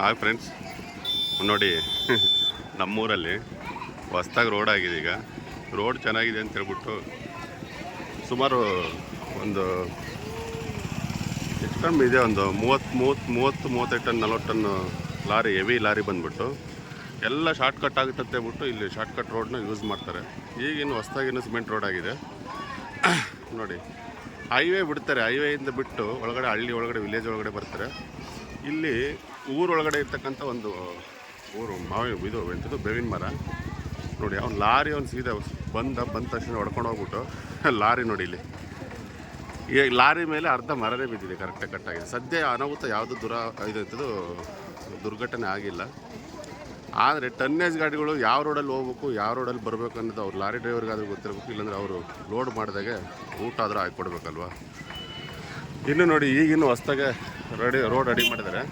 Hi friends. ನೋಡಿ, ನಮ್ಮೂರಲ್ಲಿ ಹೊಸ್ದಾಗಿ ರೋಡ್ ಆಗಿದೆ ಈಗ. ರೋಡ್ ಚೆನ್ನಾಗಿದೆ ಅಂತ ಹೇಳ್ಬಿಟ್ಟು ಸುಮಾರು ಒಂದು ಎಷ್ಟು ಟನ್ ಇದೆ? ಒಂದು ಮೂವತ್ತು ಮೂವತ್ತು ಮೂವತ್ತು, ಮೂವತ್ತೈದು ಟನ್, ನಲ್ವತ್ತು ಟನ್ ಲಾರಿ, ಹೆವಿ ಲಾರಿ ಬಂದ್ಬಿಟ್ಟು ಎಲ್ಲ ಶಾರ್ಟ್ ಕಟ್ ಆಗುತ್ತೆ ಅಂತೇಳ್ಬಿಟ್ಟು ಇಲ್ಲಿ ಶಾರ್ಟ್ ಕಟ್ ರೋಡ್ನ ಯೂಸ್ ಮಾಡ್ತಾರೆ. ಈಗಿನ್ನು ಹೊಸ್ದಾಗಿನ ಸಿಮೆಂಟ್ ರೋಡ್ ಆಗಿದೆ. ನೋಡಿ, ಹೈವೇ ಬಿಡ್ತಾರೆ. ಹೈವೇಯಿಂದ ಬಿಟ್ಟು ಒಳಗಡೆ ಹಳ್ಳಿ ಒಳಗಡೆ, ವಿಲೇಜ್ ಒಳಗಡೆ ಬರ್ತಾರೆ. ಇಲ್ಲಿ ಊರೊಳಗಡೆ ಇರ್ತಕ್ಕಂಥ ಒಂದು ಊರು ಮಾವಿ ಇದು ಎಂಥದ್ದು ಬೇವಿನ ಮರ. ನೋಡಿ, ಅವ್ನು ಲಾರಿ ಅವ್ನು ಸೀದಾ ಬಂದ ಬಂದ ತಕ್ಷಣ ಹೊಡ್ಕೊಂಡು ಹೋಗ್ಬಿಟ್ಟು ಲಾರಿ ನೋಡಿ ಇಲ್ಲಿ. ಈಗ ಲಾರಿ ಮೇಲೆ ಅರ್ಧ ಮರನೇ ಬಿದ್ದಿದೆ ಕರೆಕ್ಟಾಗಿ ಕಟ್ಟಾಗಿದೆ ಸದ್ಯ ಅನಾಹುತ ಯಾವುದು ದುರ, ಇದು ದುರ್ಘಟನೆ ಆಗಿಲ್ಲ. ಆದರೆ ಟನ್ನೇಜ್ ಗಾಡಿಗಳು ಯಾವ ರೋಡಲ್ಲಿ ಹೋಗ್ಬೇಕು, ಯಾವ ರೋಡಲ್ಲಿ ಬರಬೇಕು ಅನ್ನೋದು ಅವ್ರು ಲಾರಿ ಡ್ರೈವರ್ಗಾದ್ರೂ ಗೊತ್ತಿರಬೇಕು, ಇಲ್ಲಾಂದ್ರೆ ಅವರು ಲೋಡ್ ಮಾಡಿದಾಗೆ ಊಟ ಆದರೂ ಹಾಕ್ಕೊಡ್ಬೇಕಲ್ವಾ? ಇನ್ನು ನೋಡಿ, ಈಗಿನ್ನು ಹೊಸ್ದಾಗೆ ರೆಡಿ ರೋಡ್ ರೆಡಿ ಮಾಡಿದ್ದಾರೆ.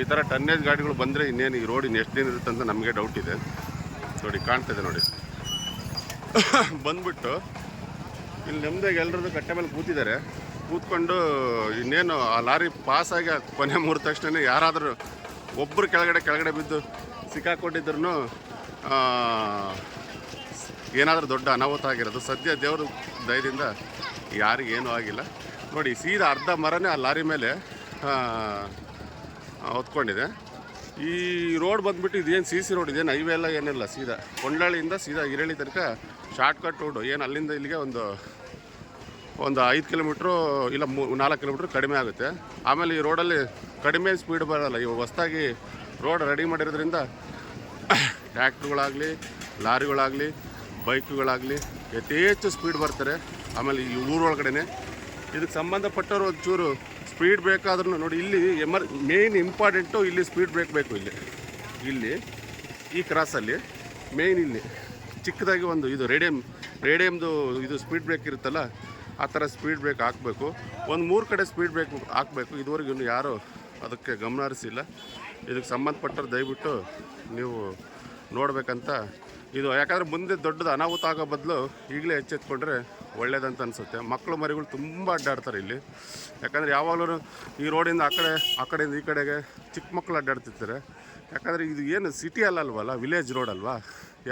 ಈ ಥರ ಟನ್ನೇಜ್ ಗಾಡಿಗಳು ಬಂದರೆ ಇನ್ನೇನು ಈ ರೋಡಿನ ಎಷ್ಟು ದಿನ ಇರುತ್ತೆ ಅಂತ ನಮಗೆ ಡೌಟ್ ಇದೆ. ನೋಡಿ ಕಾಣ್ತಿದೆ ನೋಡಿ. ಬಂದ್ಬಿಟ್ಟು ಇಲ್ಲಿ ನೆಮ್ಮದಿಯಾಗಿ ಎಲ್ಲರದ್ದು ಕಟ್ಟೆ ಮೇಲೆ ಕೂತಿದ್ದಾರೆ. ಕೂತ್ಕೊಂಡು ಇನ್ನೇನು ಆ ಲಾರಿ ಪಾಸಾಗಿ ಕೊನೆ ಮೂರು ತಕ್ಷಣ ಯಾರಾದರೂ ಒಬ್ಬರು ಕೆಳಗಡೆ ಕೆಳಗಡೆ ಬಿದ್ದು ಸಿಕ್ಕಾಕೊಂಡಿದ್ರು ಏನಾದರೂ ದೊಡ್ಡ ಅನಾಹುತ ಆಗಿರೋದು. ಸದ್ಯ ದೇವ್ರ ದಯದಿಂದ ಯಾರಿಗೇನೂ ಆಗಿಲ್ಲ. ನೋಡಿ, ಸೀದಾ ಅರ್ಧ ಮರನೇ ಆ ಲಾರಿ ಮೇಲೆ ಹೊತ್ಕೊಂಡಿದೆ. ಈ ರೋಡ್ ಬಂದ್ಬಿಟ್ಟು ಇದೇನು ಸಿ ಸಿ ರೋಡ್, ಇದೇನು ಹೈವೇ ಎಲ್ಲ ಏನಿಲ್ಲ, ಸೀದಾ. ಕೊಂಡಳ್ಳಿಯಿಂದ ಸೀದಾ ಈರಳ್ಳಿ ತನಕ ಶಾರ್ಟ್ ಕಟ್ ರೋಡು ಏನು ಅಲ್ಲಿಂದ ಇಲ್ಲಿಗೆ ಒಂದು ಒಂದು ಐದು ಕಿಲೋಮೀಟ್ರು ಇಲ್ಲ ಮೂ, ನಾಲ್ಕು ಕಿಲೋಮೀಟ್ರ್ ಕಡಿಮೆ ಆಗುತ್ತೆ. ಆಮೇಲೆ ಈ ರೋಡಲ್ಲಿ ಕಡಿಮೆ ಸ್ಪೀಡ್ ಬರೋಲ್ಲ. ಇವಾಗ ಹೊಸ್ದಾಗಿ ರೋಡ್ ರೆಡಿ ಮಾಡಿರೋದ್ರಿಂದ ಟ್ಯಾಕ್ಟ್ರುಗಳಾಗಲಿ ಲಾರಿಗಳಾಗಲಿ ಬೈಕ್ಗಳಾಗಲಿ ಯಥೇಚ್ಛ ಸ್ಪೀಡ್ ಬರ್ತಾರೆ. ಆಮೇಲೆ ಈ ಊರೊಳಗಡೆ ಇದಕ್ಕೆ ಸಂಬಂಧಪಟ್ಟವರು ಒಂಚೂರು ಸ್ಪೀಡ್ ಬೇಕಾದ್ರೂ ನೋಡಿ, ಇಲ್ಲಿ ಎಮರ್ ಮೇಯ್ನ್ ಇಂಪಾರ್ಟೆಂಟು ಇಲ್ಲಿ ಸ್ಪೀಡ್ ಬ್ರೇಕ್ ಬೇಕು ಇಲ್ಲಿ. ಇಲ್ಲಿ, ಈ ಕ್ರಾಸಲ್ಲಿ ಮೇಯ್ನ್ ಇಲ್ಲಿ. ಚಿಕ್ಕದಾಗಿ ಒಂದು ಇದು ರೇಡಿಯಮ್ ರೇಡಿಯಮ್ದು ಇದು ಸ್ಪೀಡ್ ಬ್ರೇಕ್ ಇರುತ್ತಲ್ಲ, ಆ ಥರ ಸ್ಪೀಡ್ ಬ್ರೇಕ್ ಹಾಕಬೇಕು. ಒಂದು ಮೂರು ಕಡೆ ಸ್ಪೀಡ್ ಬ್ರೇಕ್ ಹಾಕಬೇಕು. ಇದುವರೆಗೂ ಇನ್ನು ಯಾರೂ ಅದಕ್ಕೆ ಗಮನ ಹರಿಸಿಲ್ಲ. ಇದಕ್ಕೆ ಸಂಬಂಧಪಟ್ಟರು ದಯವಿಟ್ಟು ನೀವು ನೋಡಬೇಕಂತ ಇದು ಯಾಕಂದರೆ ಮುಂದೆ ದೊಡ್ಡದು ಅನಾಹುತ ಆಗೋ ಬದಲು ಈಗಲೇ ಎಚ್ಚೆತ್ಕೊಂಡ್ರೆ ಒಳ್ಳೇದಂತ ಅನಿಸುತ್ತೆ. ಮಕ್ಕಳು ಮರಿಗಳು ತುಂಬ ಅಡ್ಡಾಡ್ತಾರೆ ಇಲ್ಲಿ. ಯಾಕಂದರೆ ಯಾವಾಗಲೂ ಈ ರೋಡಿಂದ ಆ ಕಡೆ, ಆ ಕಡೆಯಿಂದ ಈ ಕಡೆಗೆ ಚಿಕ್ಕ ಮಕ್ಕಳು ಅಡ್ಡಾಡ್ತಿರ್ತಾರೆ. ಯಾಕಂದರೆ ಇದು ಏನು ಸಿಟಿ ಅಲ್ಲಲ್ವಲ್ಲ ವಿಲೇಜ್ ರೋಡ್ ಅಲ್ವಾ?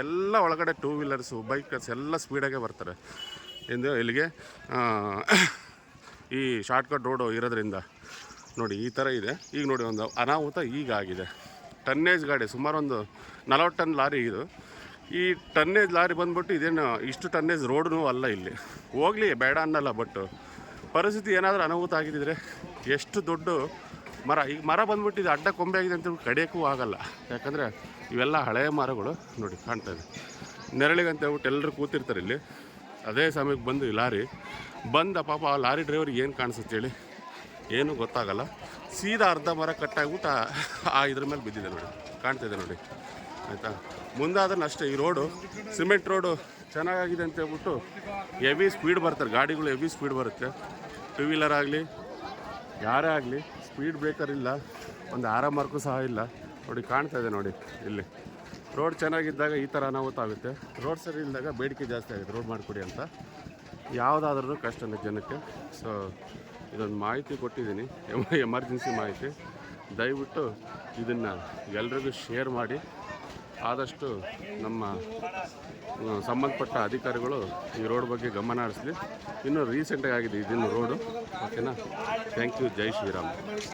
ಎಲ್ಲ ಒಳಗಡೆ ಟೂ ವೀಲರ್ಸು ಬೈಕರ್ಸ್ ಎಲ್ಲ ಸ್ಪೀಡಾಗೆ ಬರ್ತಾರೆ. ಎಂದು ಇಲ್ಲಿಗೆ ಈ ಶಾರ್ಟ್ಕಟ್ ರೋಡು ಇರೋದ್ರಿಂದ ನೋಡಿ ಈ ಥರ ಇದೆ. ಈಗ ನೋಡಿ ಒಂದು ಅನಾಹುತ ಈಗ ಆಗಿದೆ. ಟನ್ನೇಜ್ ಗಾಡಿ ಸುಮಾರು ಒಂದು ನಲವತ್ತು ಟನ್ ಲಾರಿ ಇದು. ಈ ಟನ್ನೇಜ್ ಲಾರಿ ಬಂದ್ಬಿಟ್ಟು ಇದೇನು ಇಷ್ಟು ಟನ್ನೇಜ್ ರೋಡ್ನೂ ಅಲ್ಲ ಇಲ್ಲಿ. ಹೋಗಲಿ, ಬೇಡ ಅನ್ನಲ್ಲ ಬಟ್ ಪರಿಸ್ಥಿತಿ ಏನಾದರೂ ಅನಾಹುತ ಆಗಿದ್ದರೆ ಎಷ್ಟು ದೊಡ್ಡ ಮರ. ಈಗ ಮರ ಬಂದ್ಬಿಟ್ಟು ಇದು ಅಡ್ಡ ಕೊಂಬೆ ಆಗಿದೆ ಅಂತ ಕಡಿಯೋಕ್ಕೂ ಆಗಲ್ಲ. ಯಾಕಂದರೆ ಇವೆಲ್ಲ ಹಳೆಯ ಮರಗಳು ನೋಡಿ ಕಾಣ್ತಾ ಇದೆ. ನೆರಳಿಗಂತ ಹೇಳ್ಬಿಟ್ಟು ಎಲ್ಲರೂ ಕೂತಿರ್ತಾರೆ ಇಲ್ಲಿ. ಅದೇ ಸಮಯಕ್ಕೆ ಬಂದು ಈ ಲಾರಿ. ಬಂದ ಪಾಪ ಆ ಲಾರಿ ಡ್ರೈವರ್ಗೆ ಏನು ಕಾಣಿಸುತ್ತೆ ಹೇಳಿ? ಏನೂ ಗೊತ್ತಾಗಲ್ಲ. ಸೀದಾ ಅರ್ಧ ಮರ ಕಟ್ಟಾಗ್ಬಿಟ್ಟು ಆ- ಇದ್ರ ಮೇಲೆ ಬಿದ್ದಿದೆ ನೋಡಿ. ಕಾಣ್ತಿದೆ ನೋಡಿ. ಆಯಿತಾ? ಮುಂದಾದ್ರೆ ಅಷ್ಟೇ, ಈ ರೋಡು, ಸಿಮೆಂಟ್ ರೋಡು ಚೆನ್ನಾಗಿದೆ ಅಂತ ಹೇಳ್ಬಿಟ್ಟು ಹೆವಿ ಸ್ಪೀಡ್ ಬರ್ತಾರೆ ಗಾಡಿಗಳು ಹೆವಿ ಸ್ಪೀಡ್ ಬರುತ್ತೆ. ಟೂ ವೀಲರ್ ಆಗಲಿ, ಯಾರೇ ಆಗಲಿ ಸ್ಪೀಡ್ ಬ್ರೇಕರ್ ಇಲ್ಲ. ಒಂದು ಆರ ಮಾರ್ಕು ಸಹ ಇಲ್ಲ. ನೋಡಿ, ಕಾಣ್ತಾ ಇದೆ ನೋಡಿ, ಇಲ್ಲಿ. ರೋಡ್ ಚೆನ್ನಾಗಿದ್ದಾಗ ಈ ಥರ ಅನಾಹುತ ಆಗುತ್ತೆ. ರೋಡ್ ಸರಿ ಇಲ್ಲದಾಗ ಬೇಡಿಕೆ ಜಾಸ್ತಿ ಆಗುತ್ತೆ. ರೋಡ್ ಮಾಡಿಕೊಡಿ ಅಂತ. ಯಾವುದಾದ್ರೂ ಕಷ್ಟನೇ ಜನಕ್ಕೆ. ಸೊ ಇದೊಂದು ಮಾಹಿತಿ ಕೊಟ್ಟಿದ್ದೀನಿ. ಎಂ ಎಮರ್ಜೆನ್ಸಿ ಮಾಹಿತಿ. ದಯವಿಟ್ಟು ಇದನ್ನು ಎಲ್ರಿಗೂ ಶೇರ್ ಮಾಡಿ. ಆದಷ್ಟು ನಮ್ಮ ಸಂಬಂಧಪಟ್ಟ ಅಧಿಕಾರಿಗಳು ಈ ರೋಡ್ ಬಗ್ಗೆ ಗಮನ ಹರಿಸಲಿ. ಇನ್ನೂ ರೀಸೆಂಟಾಗಿ ಆಗಿದೆ ಇದನ್ನು ರೋಡು. ಓಕೆನಾ ಥ್ಯಾಂಕ್ ಯು ಜೈ ಶ್ರೀರಾಮ್.